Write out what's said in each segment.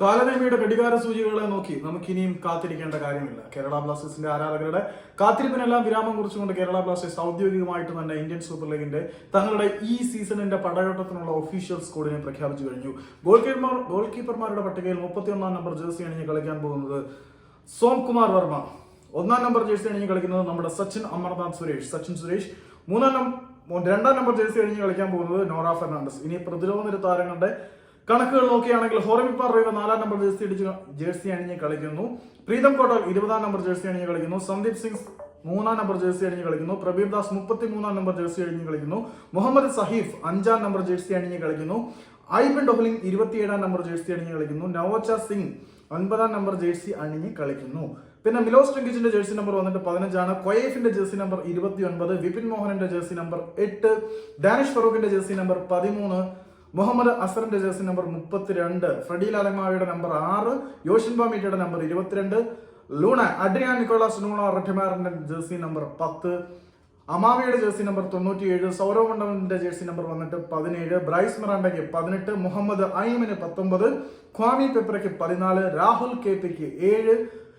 കാലനേമിയുടെ ഘടികാര സൂചികളെ നോക്കി നമുക്കിനിയും കാത്തിരിക്കേണ്ട കാര്യമില്ല. കേരള ബ്ലാസ്റ്റേഴ്സിന്റെ ആരാധകരുടെ കാത്തിരിപ്പിനെല്ലാം വിരാമം കുറിച്ചുകൊണ്ട് കേരള ബ്ലാസ്റ്റേഴ്സ് ഔദ്യോഗികമായിട്ട് തന്നെ ഇന്ത്യൻ സൂപ്പർ ലീഗിന്റെ തങ്ങളുടെ ഈ സീസണിന്റെ പടയോട്ടത്തിനുള്ള ഒഫീഷ്യൽ സ്കോഡിനെ പ്രഖ്യാപിച്ചു കഴിഞ്ഞു. ഗോൾ കീപ്പർമാർ ഗോൾ കീപ്പർമാരുടെ പട്ടികയിൽ മുപ്പത്തിയൊന്നാം നമ്പർ ജേഴ്സി അണിഞ്ഞ് കളിക്കാൻ പോകുന്നത് സോം കുമാർ വർമ്മ. ഒന്നാം നമ്പർ ജേഴ്സി അണിഞ്ഞ് കളിക്കുന്നത് നമ്മുടെ സച്ചിൻ അമർനാഥ് സുരേഷ്. സച്ചിൻ സുരേഷ് മൂന്നാം രണ്ടാം നമ്പർ ജേഴ്സി അണിഞ്ഞ് കളിക്കാൻ പോകുന്നത് നോറ ഫെർണാണ്ടസ്. ഇനി പ്രതിരോധ നിര താരങ്ങളുടെ കണക്കുകൾ നോക്കുകയാണെങ്കിൽ ഹോറമിപ്പാർ റീവ നാലാം നമ്പർ ജേഴ്സി അടിച്ച് ജേഴ്സി അണിഞ്ഞ് കളിക്കുന്നു. പ്രീതം കോട്ടൽ ഇരുപതാം നമ്പർ ജേഴ്സി അണിഞ്ഞ് കളിക്കുന്നു. സന്ദീപ് സിംഗ് മൂന്നാം നമ്പർ ജേഴ്സി അണിഞ്ഞ് കളിക്കുന്നു. പ്രബീർ ദാസ് മുപ്പത്തി മൂന്നാം നമ്പർ ജേഴ്സി അണിഞ്ഞ് കളിക്കുന്നു. മുഹമ്മദ് സഹീഫ് അഞ്ചാം നമ്പർ ജേഴ്സി അണിഞ്ഞ് കളിക്കുന്നു. ഐബൻ ഡൊഹ്ലിംഗ് ഇരുപത്തിയേഴാം നമ്പർ ജേഴ്സി അണിഞ്ഞ് കളിക്കുന്നു. നവോച്ച സിംഗ് ഒൻപതാം നമ്പർ ജേഴ്സി അണിഞ്ഞ് കളിക്കുന്നു. പിന്നെ മിലോസ് ടെങ്കിച്ചിന്റെ ജേഴ്സി നമ്പർ വന്നിട്ട് പതിനഞ്ചാണ്. കൊയേഫിന്റെ ജേഴ്സി നമ്പർ ഇരുപത്തി ഒൻപത് വിപിൻ മോഹനന്റെ ജേഴ്സി നമ്പർ എട്ട്. ഡാനിഷ് ഫറൂഖിന്റെ ജേഴ്സി നമ്പർ പതിമൂന്ന്. മുഹമ്മദ് അസറിന്റെ ജേഴ്സി നമ്പർ മുപ്പത്തിരണ്ട് ഫ്രഡി ലാലമാവിയുടെ നമ്പർ ആറ് യോഷിൻ ബാമിറ്റയുടെ നമ്പർ ഇരുപത്തിരണ്ട് ലൂണ അഡ്രിയാൻ നിക്കോളാസ് ലൂണ റെട്ടിമാറിന്റെ ജേഴ്സി നമ്പർ പത്ത് അമാവിയുടെ ജേഴ്സി നമ്പർ തൊണ്ണൂറ്റിയേഴ് സൗരവ് മണ്ഡലിന്റെ ജേഴ്സി നമ്പർ വന്നിട്ട് പതിനേഴ് ബ്രൈസ് മിറാണ്ടയ്ക്ക് പതിനെട്ട് മുഹമ്മദ് അയിമിന് പത്തൊമ്പത് ക്വാമി പെപ്രയ്ക്ക് പതിനാല് രാഹുൽ കെ പിക്ക് ഏഴ്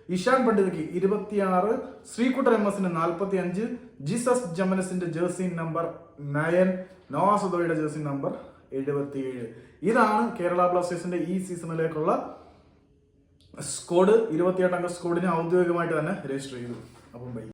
ഇഷാൻ പണ്ഡിതയ്ക്ക് ഇരുപത്തിയാറ് ശ്രീകുട്ടർ എം എസിന് നാൽപ്പത്തി അഞ്ച് ജീസസ് ജമനസിന്റെ ജേഴ്സി നമ്പർ നയൻ നോവാസുദോയുടെ ജേഴ്സി നമ്പർ എഴുപത്തിയേഴ്. ഇതാണ് കേരള ബ്ലാസ്റ്റേഴ്സിന്റെ ഈ സീസണിലേക്കുള്ള സ്കോഡ്. ഇരുപത്തിയെട്ടംഗ സ്കോഡിനെ ഔദ്യോഗികമായിട്ട് തന്നെ രജിസ്റ്റർ ചെയ്തു. അപ്പം ബൈ